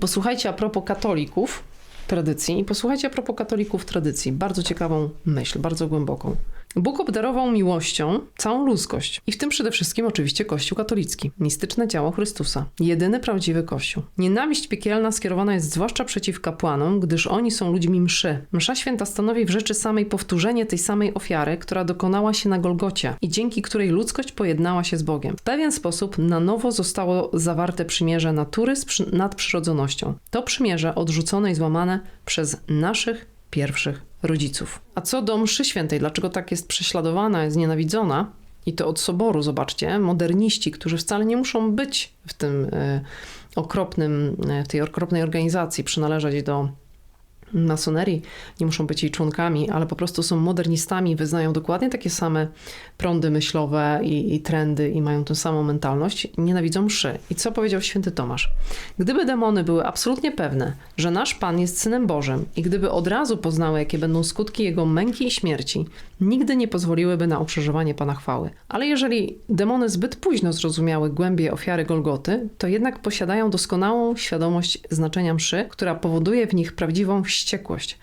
Posłuchajcie a propos katolików tradycji i posłuchajcie a propos katolików tradycji. Bardzo ciekawą myśl, bardzo głęboką. Bóg obdarował miłością całą ludzkość i w tym przede wszystkim oczywiście Kościół katolicki, mistyczne ciało Chrystusa, jedyny prawdziwy Kościół. Nienawiść piekielna skierowana jest zwłaszcza przeciw kapłanom, gdyż oni są ludźmi mszy. Msza święta stanowi w rzeczy samej powtórzenie tej samej ofiary, która dokonała się na Golgocie i dzięki której ludzkość pojednała się z Bogiem. W pewien sposób na nowo zostało zawarte przymierze natury z przy- nadprzyrodzonością. To przymierze odrzucone i złamane przez naszych pierwszych rodziców. A co do mszy świętej, dlaczego tak jest prześladowana, jest nienawidzona? I to od soboru, zobaczcie, moderniści, którzy wcale nie muszą być w tym e, okropnym, e, w tej okropnej organizacji, przynależeć do masonerii, nie muszą być jej członkami, ale po prostu są modernistami, wyznają dokładnie takie same prądy myślowe i, i trendy i mają tę samą mentalność, nienawidzą mszy. I co powiedział święty Tomasz? Gdyby demony były absolutnie pewne, że nasz Pan jest Synem Bożym i gdyby od razu poznały, jakie będą skutki Jego męki i śmierci, nigdy nie pozwoliłyby na ukrzyżowanie Pana chwały. Ale jeżeli demony zbyt późno zrozumiały głębie ofiary Golgoty, to jednak posiadają doskonałą świadomość znaczenia mszy, która powoduje w nich prawdziwą wściekłość.